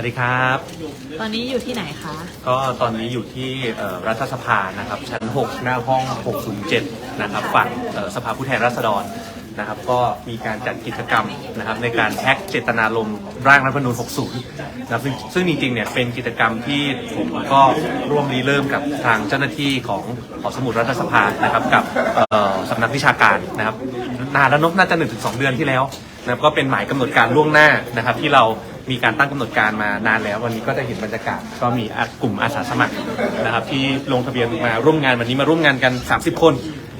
วัสดีครับ ตอนนี้อยู่ที่ไหนคะ ก็ตอนนี้อยู่ที่เอ่อรัฐสภานะครับ ชั้น 6 หน้าห้อง 607 นะครับ ฝั่งเอ่อสภาผู้แทนราษฎรนะครับ ก็มีการจัดกิจกรรมนะครับ ในการแท็กเจตนารมณ์ร่างรัฐธรรมนูญ 60 นะครับ ซึ่งซึ่งจริงๆ เนี่ยเป็นกิจกรรมที่ผมก็ร่วมรีเริ่มกับทางเจ้าหน้าที่ของหอสมุดรัฐสภานะครับ กับเอ่อสำนักวิชาการนะครับนานแล้วเนอะน่าจะหนึ่งถึงสองเดือนที่แล้วนะครับก็เป็นหมายกำหนดการล่วงหน้านะครับ ที่เรา มีการตั้งกำหนดการมานานแล้ว วันนี้ก็จะเห็นบรรยากาศก็มีกลุ่มอาสาสมัครนะครับ ที่ลงทะเบียนมาร่วมงานวันนี้มาร่วมงานกัน 30 คน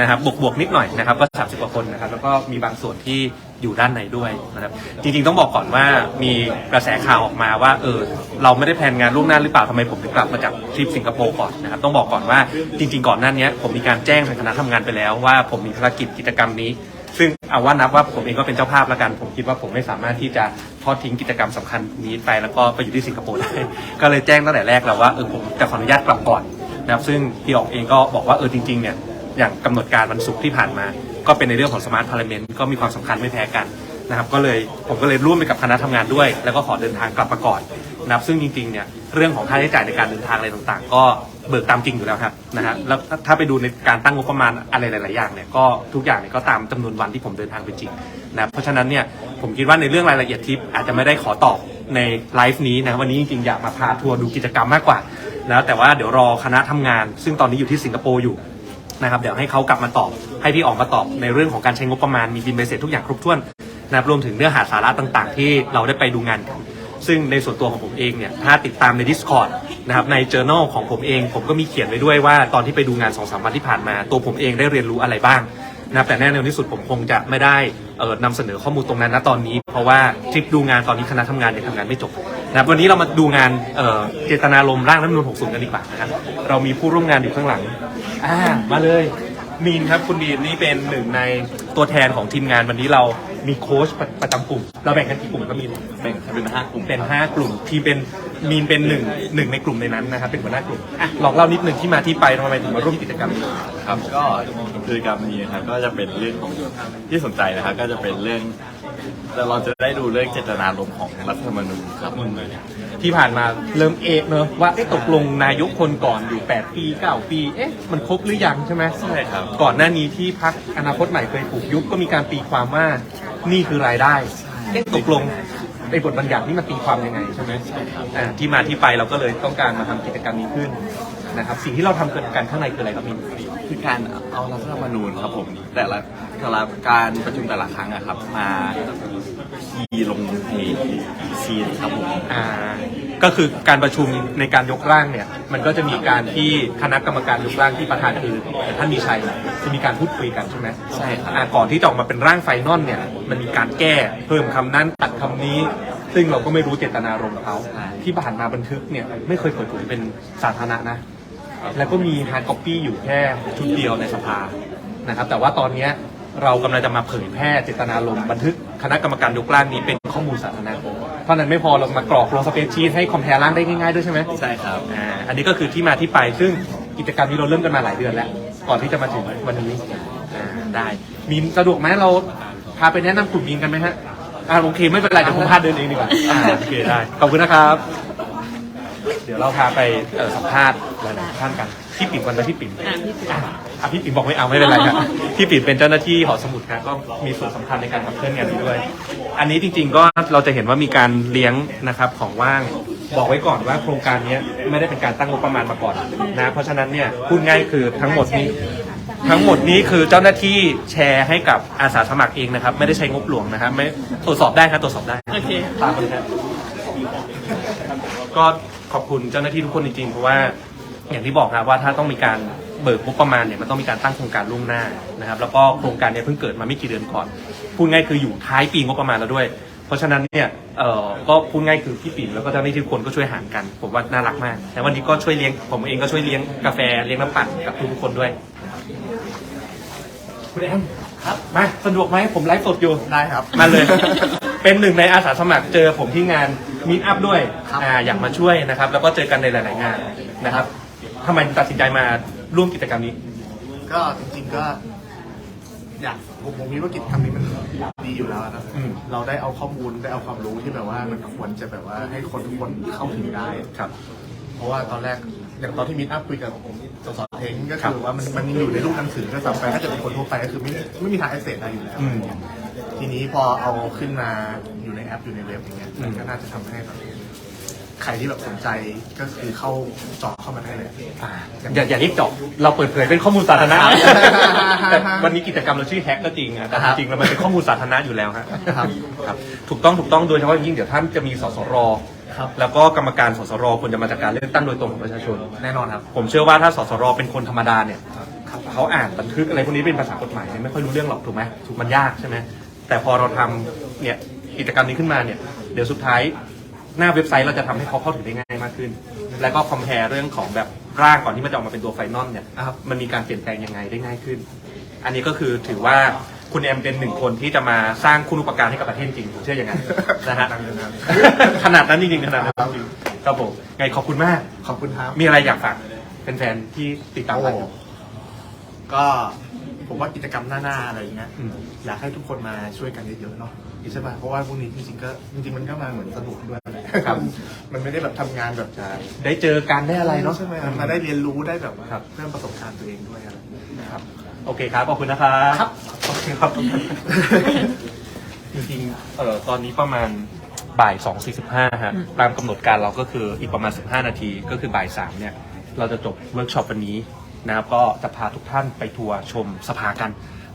นะครับบวกบวกนิดหน่อยนะครับก็ 30 กว่าคนนะครับ แล้วก็มีบางส่วนที่อยู่ด้านในด้วยนะครับ จริงๆต้องบอกก่อนว่ามีกระแสข่าวออกมาว่าเออเราไม่ได้แพลนงานล่วงหน้าหรือเปล่าทำไมผมถึงกลับมาจากทริปสิงคโปร์ก่อนนะครับ ต้องบอกก่อนว่าจริง ๆ ก่อนหน้านี้ผมมีการแจ้งทางคณะทำงานไปแล้วว่าผมมีภารกิจกิจกรรมนี้ ซึ่งเอาว่านับว่าผมเองก็เป็นเจ้าภาพแล้วกัน ผมคิดว่าผมไม่สามารถที่จะทอดทิ้งกิจกรรมสำคัญนี้ไปแล้วก็ไปอยู่ที่สิงคโปร์ได้ก็เลยแจ้งตั้งแต่แรกแล้วว่าเออผมจะขออนุญาตกลับก่อนนะครับซึ่งพี่ออกเองก็บอกว่าเออจริงๆเนี่ยอย่างกำหนดการวันศุกร์ที่ผ่านมา ก็เป็นในเรื่องของสมาร์ทพาร์เมนต์ก็มีความสำคัญไม่แพ้กันนะครับก็เลยผมก็เลยร่วมไปกับคณะทำงานด้วย แล้วก็ขอเดินทางกลับมาก่อนนะครับซึ่งจริงๆเนี่ยเรื่องของค่าใช้จ่ายในการเดินทางอะไรต่างๆ ก็ เบิกตามจริงอยู่แล้วครับนะฮะแล้วถ้าไปดูในการตั้งงบประมาณอะไรหลาย ๆ อย่างเนี่ยก็ทุกอย่างเนี่ยก็ตามจำนวนวันที่ผมเดินทางไปจริงนะครับเพราะฉะนั้นเนี่ยผมคิดว่าในเรื่องรายละเอียดทริปอาจจะไม่ได้ขอตอบในไลฟ์นี้นะวันนี้จริง ๆ อยากมาพาทัวร์ดูกิจกรรมมากกว่าแล้วแต่ว่าเดี๋ยวรอคณะทำงาน ซึ่งตอนนี้อยู่ที่สิงคโปร์อยู่นะครับเดี๋ยวให้เขากลับมาตอบ ให้พี่ออกมาตอบในเรื่องของการใช้งบประมาณมีบินใบเสร็จทุกอย่างครบถ้วนนะครับรวมถึงเนื้อหาสาระต่าง ๆ ที่เราได้ไปดูงานกัน ซึ่งในส่วนตัวของผมเองเนี่ยถ้าติดตามใน Discord นะครับใน journal ของผมเอง ผมก็มีเขียนไว้ด้วยว่าตอนที่ไปดูงาน2อสวันที่ผ่านมา ตัวผมเองได้เรียนรู้อะไรบ้างนะครับแต่แน่นอนที่สุดผมคงจะไม่ได้เอ่อนำเสนอข้อมูลตรงนั้นณตอนนี้ เพราะว่าทริปดูงานตอนนี้คณะทำงานยังทำงานไม่จบนะครับวันนี้เรามาดูงานเอ่อเจตนารมณ์ร่างรัฐธรรมนูญ60 กันดีกว่านะครับเรามีผู้ร่วมงานอยู่ข้างหลังอ่ามาเลยมีนครับคุณดีนนี่เป็นหนึ่งในตัวแทนของทีมงานวันนี้เรา มีโค้ชประประจำกลุ่ม เราแบ่งกันกี่กลุ่มก็มีนแบ่งเป็นห้ากลุ่มเป็นห้ากลุ่มทีมเป็นมีนเป็นหนึ่งหนึ่งในกลุ่มในนั้นนะครับเป็นหัวหน้ากลุ่มอะลองเล่านิดหนึ่งที่มาที่ไปทำไมถึงมาร่วมกิจกรรมนี้ครับก็กิจกรรมนี้นะครับก็จะเป็นเรื่องของที่สนใจนะครับก็จะเป็นเรื่อง แล้วเราจะได้ดูเรื่องเจตนารมณ์ของรัฐธรรมนูญครับที่ผ่านมาเริ่มเอะเนอะว่าเอ๊ะตกลงนายกคนก่อนอยู่ 8 ปี 9 ปี เอ๊ะ มันครบหรือยังใช่ไหมใช่ครับ ก่อนหน้านี้ที่พักอนาคตใหม่เคยถูกยุบก็มีการตีความว่านี่คือรายได้เอ๊ะตกลงในบทบัญญัตินี่มันตีความยังไงใช่ไหมอ่าที่มาที่ไปเราก็เลยต้องการมาทำกิจกรรมนี้ขึ้น นะครับสิ่งที่เราทำกันข้างในคืออะไรครับมิน คือการเอารัฐธรรมนูญครับผมแต่ละแต่ละการประชุมแต่ละครั้งอะครับ มาคีย์ลงในซีนครับผมอ่าก็คือการประชุมในการยกร่างเนี่ย มันก็จะมีการที่คณะกรรมการยกร่างที่ประธานคือท่านมีชัยเนี่ยจะมีการพูดคุยกันใช่ไหมใช่ครับอ่าก่อนที่จะออกมาเป็นร่างไฟนอลเนี่ย มันมีการแก้เพิ่มคำนั้นตัดคำนี้ ซึ่งเราก็ไม่รู้เจตนารมณ์เขาที่ผ่านมาบันทึกเนี่ยไม่เคยเปิดเผยเป็นสาธารณะนะ แล้วก็มีฮาร์ดคอปปี้อยู่แค่ชุดเดียวในสภานะครับ แต่ว่าตอนนี้เรากำลังจะมาเผยแพร่เจตนารมณ์บันทึกคณะกรรมการยกร่างนี้เป็นข้อมูลสาธารณะเท่านั้นไม่พอเรามากรอกลงสเปซชีตให้คอมเพลร่างได้ง่ายๆด้วยใช่ไหมใช่ครับอ่าอันนี้ก็คือที่มาที่ไปซึ่งกิจกรรมนี้เราเริ่มกันมาหลายเดือนแล้ว ก่อนที่จะมาถึงวันนี้อ่าได้มีนสะดวกไหมเราพาไปแนะนำกลุ่มมีนกันไหมฮะอ่าโอเคไม่เป็นไรเดี๋ยวผมพาเดินเองดีกว่าอ่าโอเคได้ขอบคุณนะครับ เดี๋ยวเราพาไปเอ่อสัมภาษณ์หลายๆท่านกันพี่ปิ่นวันไปพี่ปิ่นอะพี่ปิ่น อะอะพี่ปิ่นบอกไม่เอาไม่เป็นไรครับพี่ปิ่นเป็นเจ้าหน้าที่หอสมุดครับก็มีส่วนสำคัญในการขับเคลื่อนงานนี้ด้วย อันนี้จริง ๆ ก็เราจะเห็นว่ามีการเลี้ยงนะครับของว่างบอกไว้ก่อนว่าโครงการนี้ไม่ได้เป็นการตั้งงบประมาณมาก่อนนะเพราะฉะนั้นเนี่ยพูดง่ายคือทั้งหมดนี้ ทั้งหมดนี้คือเจ้าหน้าที่แชร์ให้กับอาสาสมัครเองนะครับ ไม่ได้ใช้งบหลวงนะครับไม่ตรวจสอบได้ครับตรวจสอบได้โอเค ตามมาเลยครับ ก็ขอบคุณเจ้าหน้าที่ทุกคนจริงๆ เพราะว่าอย่างที่บอกครับว่าถ้าต้องมีการเบิกงบประมาณเนี่ยมันต้องมีการตั้งโครงการล่วงหน้านะครับ แล้วก็โครงการเนี่ยเพิ่งเกิดมาไม่กี่เดือนก่อนพูดง่ายคืออยู่ท้ายปีงบประมาณแล้วด้วย เพราะฉะนั้นเนี่ยเอ่อก็พูดง่ายคือพี่ปิ่นแล้วก็เจ้าหน้าที่ทุกคนก็ช่วยหารกัน ผมว่าน่ารักมาก แต่วันนี้ก็ช่วยเลี้ยงผมเองก็ช่วยเลี้ยงกาแฟเลี้ยงน้ำปั่นกับทุกๆคนด้วยคุณแอมครับมาสะดวกไหมผมไลฟ์สดอยู่ได้ครับมาเลย เป็นหนึ่งในอาสาสมัครเจอผมที่งาน มีอัพด้วยครับอ่าอยากมาช่วยนะครับ แล้วก็เจอกันในหลาย ๆ งานนะครับทำไมถึงตัดสินใจมาร่วมกิจกรรมนี้ ก็จริงๆก็ อยากผมผมคิดว่ากิจกรรมนี้มันดีอยู่แล้วนะอืม เราได้เอาข้อมูลได้เอาความรู้ที่แบบว่ามันควรจะแบบว่าให้คนทุกคนเข้าถึงได้ ครับ เพราะว่าตอนแรกอย่างตอนที่มิตอัพคุยกับสสเทงก็ครัคืบอว่ามันมันอยู่ในรูปหนังสือก็สำไปถ้าเกิดเป็นคนทั่วไปก็คือไม่ไม่มีทางแอคเซสได้อยู่แล้ว อืม ทีนี้พอเอาขึ้นมาอยู่ใน แอปอยู่ในเว็บอย่างเงี้ยมันก็น่าจะทำให้แบบใครที่แบบสนใจก็คือเข้าเจาะเข้ามาได้เลยอ่าอย่าอย่ารีบเจบเราเปิดเผยเป็นข้อมูลสาธารณะครับแต่วันนี้กิจกรรมเราชื่อแฮกก็จริงอะแต่ครับจริงๆแล้วมันเป็นข้อมูลสาธารณะอยู่แล้วฮะครับครับ ถูกต้องถูกต้องโดยเฉพาะอย่างยิ่งเดี๋ยวท่านจะมีสสรครับแล้วก็กรรมการสสรควรจะมาจากการเลือกตั้งโดยตรงของประชาชนแน่นอนครับ ผมเชื่อว่าถ้าสสรเป็นคนธรรมดาเนี่ยเขาอ่านบันทึกอะไรพวกนี้เป็นภาษากฎหมายเนี่ยไม่ค่อยรู้เรื่องหรอกถูกไหมมันยากใช่ไหมแต่พอเราทำเนี่ย กิจกรรมนี้ขึ้นมาเนี่ยเดี๋ยวสุดท้ายหน้าเว็บไซต์เราจะทำให้เขาเข้าถึงได้ง่ายมากขึ้น แล้วก็คอมเพลเรื่องของแบบร่างก่อนที่มันจะออกมาเป็นตัวไฟนอลเนี่ยครับมันมีการเปลี่ยนแปลงยังไงได้ง่ายขึ้น อันนี้ก็คือถือว่าคุณแอมเป็นหนึ่งคนที่จะมาสร้างคุณอุปการให้กับประเทศจริงผมเชื่ออย่างนั้นนะฮะขนาดนั้นจริงๆขนาดนั้นจริงๆครับผมไงขอบคุณมากขอบคุณครับมีอะไรอยากฝากแฟนๆที่ติดตามเราอยู่ก็ผมว่ากิจกรรมหน้าๆอะไรอย่างเงี้ยอืมอยากให้ทุกคนมาช่วยกันเยอะๆเนาะ ใช่ป่ะเพราะว่าพวกนี้จริงๆก็จริงๆมันก็มาเหมือนสนุกด้วยแหละครับ มันไม่ได้แบบทำงานแบบได้เจอกันได้อะไรเนาะ ใช่ไหมมาได้เรียนรู้ได้แบบว่าครับ เพิ่มประสบการณ์ตัวเองด้วยอะไรอย่างเงี้ยครับ โอเคครับ ขอบคุณนะครับครับ โอเคครับ จริงๆเอ่อตอนนี้ประมาณบ่าย2.45ฮะ ตามกำหนดการเราก็คืออีกประมาณ 15 นาที ก็คือบ่าย3เนี่ย เราจะจบเวิร์กช็อปวันนี้นะครับ ก็จะพาทุกท่านไปทัวร์ชมสภากัน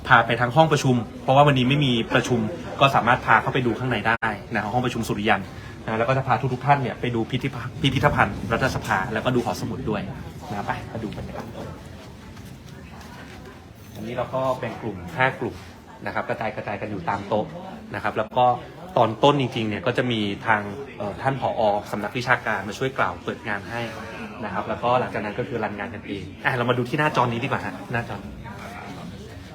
พาไปทั้งห้องประชุม เพราะว่าวันนี้ไม่มีประชุมก็สามารถพาเข้าไปดูข้างในได้นะห้องประชุมสุริยันนะแล้วก็จะพาทุกๆท่านเนี่ยไปดูพิพิธพิพิธภัณฑ์รัฐสภาแล้วก็ดูหอสมุดด้วยนะไปมาดูบรรยากาศอันนี้เราก็แบ่งกลุ่ม 5 กลุ่มนะครับกระจายกระจายกันอยู่ตามโต๊ะนะครับ แล้วก็ตอนต้นจริงๆเนี่ยก็จะมีทางท่านผอสำนักวิชาการมาช่วยกล่าวเปิดงานให้นะครับ แล้วก็หลังจากนั้นก็คือรันงานกันเองอะเรามาดูที่หน้าจอนี้ดีกว่าฮะหน้าจอ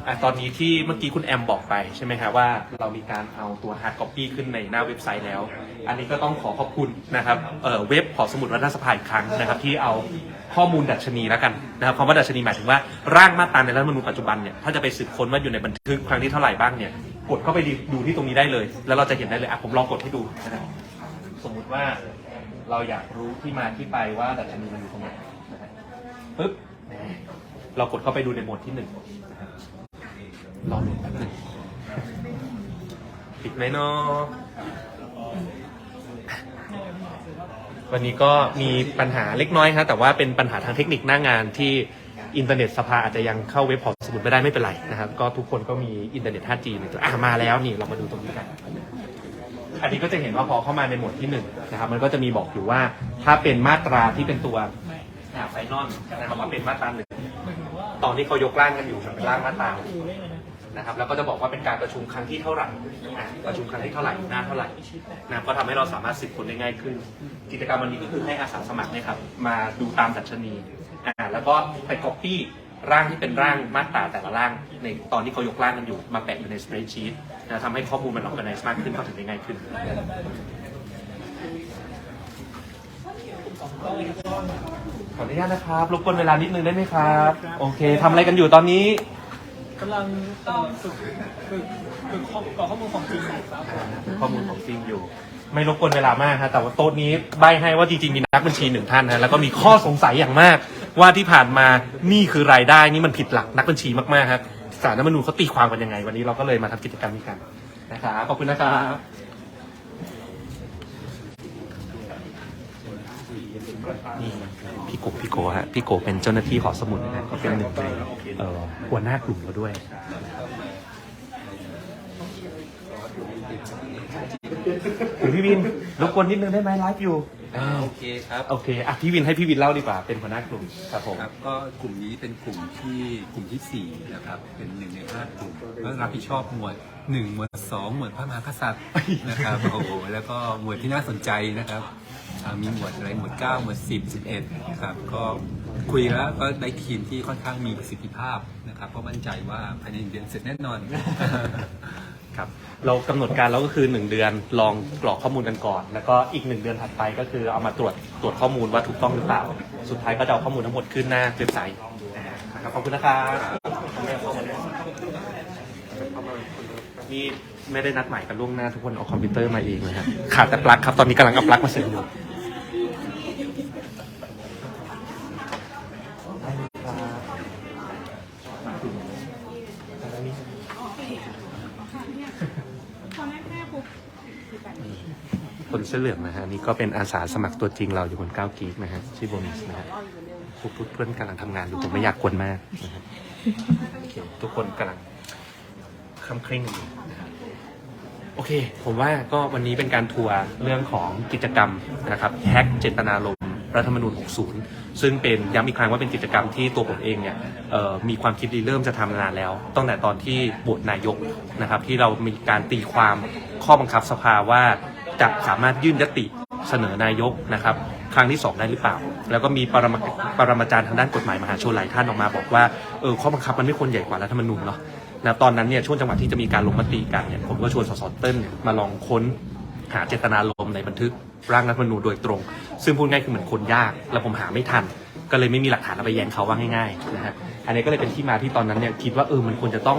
อะตอนนี้ที่เมื่อกี้คุณแอมบอกไปใช่ไหมครับว่าเรามีการเอาตัว hard copy ขึ้นในหน้าเว็บไซต์แล้ว อันนี้ก็ต้องขอขอบคุณนะครับเอ่อเว็บหอสมุดรัฐสภาอีกครั้งนะครับที่เอาข้อมูลดัชนีแล้วกันนะครับคำว่าดัชนีหมายถึงว่าร่างมาตราในรัฐธรรมนูญปัจจุบันเนี่ยถ้าจะไปสืบค้นว่าอยู่ในบันทึกครั้งที่เท่าไหร่บ้างเนี่ยกดเข้าไปดูที่ตรงนี้ได้เลย แล้วเราจะเห็นได้เลยอะผมลองกดให้ดูนะครับสมมุติว่าเราอยากรู้ที่มาที่ไปว่าดัชนีมันอยู่ตรงไหนนะฮะปึ๊บเรากดเข้าไปดูในหมวดที่หนึ่ง รอหนึ่งแป๊บนึงปิดไหมเนาะวันนี้ก็มีปัญหาเล็กน้อยครับแต่ว่าเป็นปัญหาทางเทคนิคหน้างานที่อินเทอร์เน็ตสภาอาจจะยังเข้าเว็บพอสมุดไม่ได้ไม่เป็นไรนะครับ ก็ทุกคนก็มีอินเทอร์เน็ต 5G ในตัวอะมาแล้วนี่เรามาดูตรงนี้กันอันนี้ก็จะเห็นว่าพอเข้ามาในหมวดที่หนึ่งนะครับ มันก็จะมีบอกอยู่ว่าถ้าเป็นมาตราที่เป็นตัวไฟนอลนะครับว่าเป็นมาตราหนึ่งตอนที่เขายกร่างกันอยู่เป็นร่างมาตรา นะครับแล้วก็จะบอกว่าเป็นการประชุมครั้งที่เท่าไหร่อะประชุมครั้งที่เท่าไหร่หน้าเท่าไหร่นะก็ทำให้เราสามารถสืบคนได้ง่ายขึ้น กิจกรรมวันนี้ก็คือให้อาสาสมัครเนี่ยครับมาดูตามดัชนีอ่าแล้วก็ไป copy ร่างที่เป็นร่างมาตราแต่ละร่าง ในตอนที่เขายกร่างกันอยู่มาแปะอยู่ใน spreadsheet นะทำให้ข้อมูลมัน organize มากขึ้นเข้าถึงได้ง่ายขึ้นขออนุญาตนะครับรบกวนเวลานิดนึงได้ไหมครับ โอเคทำอะไรกันอยู่ตอนนี้ กำลังเอ่อฝึกฝึกฝึกข้อกรอข้อมูลของจริงอยู่ครับข้อมูลของจริงอยู่ ไม่รบกวนเวลามากครับแต่ว่าโต๊ะนี้ใบให้ว่าจริงๆมีนักบัญชีหนึ่งท่านนะแล้วก็มีข้อสงสัยอย่างมาก ว่าที่ผ่านมานี่คือรายได้นี่มันผิดหลักนักบัญชีมากๆครับสารรัฐธรรมนูญเขาตีความกันยังไง วันนี้เราก็เลยมาทำกิจกรรมนี้กันนะครับขอบคุณนะครับ นี่ พี่โกพี่โกฮะพี่โกเป็นเจ้าหน้าที่หอสมุดนะฮะก็เป็นหนึ่งในเอ่อหัวหน้ากลุ่มเราด้วย คุณพี่วินรบกวนนิดนึงได้ไหมไลฟ์อยู่โอเคครับ โอเคอะพี่วินให้พี่วินเล่าดีกว่าเป็นหัวหน้ากลุ่มครับผม ครับก็กลุ่มนี้เป็นกลุ่มที่กลุ่มที่สี่นะครับ เป็นหนึ่งในห้ากลุ่มก็รับผิดชอบหมวดหนึ่งหมวดสองหมวดพระมหากษัตริย์นะครับ โอ้โหแล้วก็หมวดที่น่าสนใจนะครับ อ่ามีหมวดอะไรหมวดเก้าหมวดสิบสิบเอ็ดนะครับก็คุยแล้วก็ได้ทีมที่ค่อนข้างมีประสิทธิภาพนะครับก็มั่นใจว่าภายในหนึ่งเดือนเสร็จแน่นอน ครับเรากำหนดการเราก็คือ 1 เดือนลองกรอกข้อมูลกันก่อน แล้วก็อีก 1 เดือนถัดไปก็คือเอามาตรวจตรวจข้อมูลว่าถูกต้องหรือเปล่า สุดท้ายก็จะเอาข้อมูลทั้งหมดขึ้นหน้าเว็บไซต์นะครับขอบคุณนะครับนี่ไม่ได้นัดหมายกันล่วงหน้าทุกคนเอาคอมพิวเตอร์มาเองเลยครับขาดแต่ปลั๊กครับตอนนี้กำลังเอาปลั๊กมาเสริมอยู่ คนเสื้อเหลืองนะฮะนี่ก็เป็นอาสาสมัครตัวจริงเราอยู่บน9กีกนะฮะชื่อโบนิสนะฮะพวกเพื่อนกำลังทำงานอยู่ผมไม่อยากกวนมากนะฮะโอเคทุกคนกำลังคำเคร่งอยู่นะครับโอเค ผมว่าก็วันนี้เป็นการทัวร์เรื่องของกิจกรรมนะครับแฮกเจตนารมณ์รัฐธรรมนูญ 60 ซึ่งเป็นย้ำอีกครั้งว่าเป็นกิจกรรมที่ตัวผมเองเนี่ยมีความคิดดีเริ่มจะทำนานแล้ว ตั้งแต่ตอนที่บวชนายกนะครับที่เรามีการตีความข้อบังคับสภาว่า จะสามารถยื่นยติเสนอนายกนะครับครั้งที่ 2 ได้หรือเปล่า แล้วก็มีปรมาปรมาจารย์ทางด้านกฎหมายมหาชนหลายท่านออกมาบอกว่าเออข้อบังคับมันไม่ควรใหญ่กว่ารัฐธรรมนูญเนาะนะตอนนั้นเนี่ยช่วงจังหวะที่จะมีการลงมติกันเนี่ยผมก็ชวนสสเติ้ลมาลองค้นหาเจตนารมณ์ในบันทึกร่างรัฐธรรมนูญโดยตรง ซึ่งพูดง่ายคือเหมือนคนยาก แล้วผมหาไม่ทัน ก็เลยไม่มีหลักฐานเอาไปแย้งเขาว่าง่ายๆนะฮะอันนี้ก็เลยเป็นที่มาที่ตอนนั้นเนี่ยคิดว่าเออมันควรจะต้อง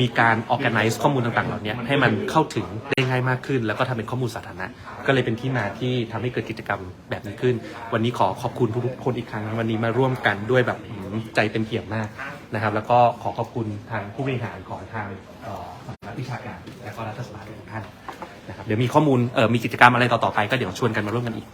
มีการ organize ข้อมูลต่างๆ เหล่านี้ให้มันเข้าถึงได้ง่ายมากขึ้น แล้วก็ทำเป็นข้อมูลสาธารณะ ก็เลยเป็นที่มาที่ทำให้เกิดกิจกรรมแบบนี้ขึ้น วันนี้ขอขอบคุณทุกๆคนอีกครั้งวันนี้มาร่วมกันด้วยแบบใจเต็มเปี่ยมมากนะครับ แล้วก็ขอขอบคุณทางผู้บริหารของทางสำนักวิชาการและก็รัฐสภาทุกท่านนะครับเดี๋ยวมีข้อมูลเออมีกิจกรรมอะไรต่อๆไปก็เดี๋ยวชวนกันมาร่วมกันอีก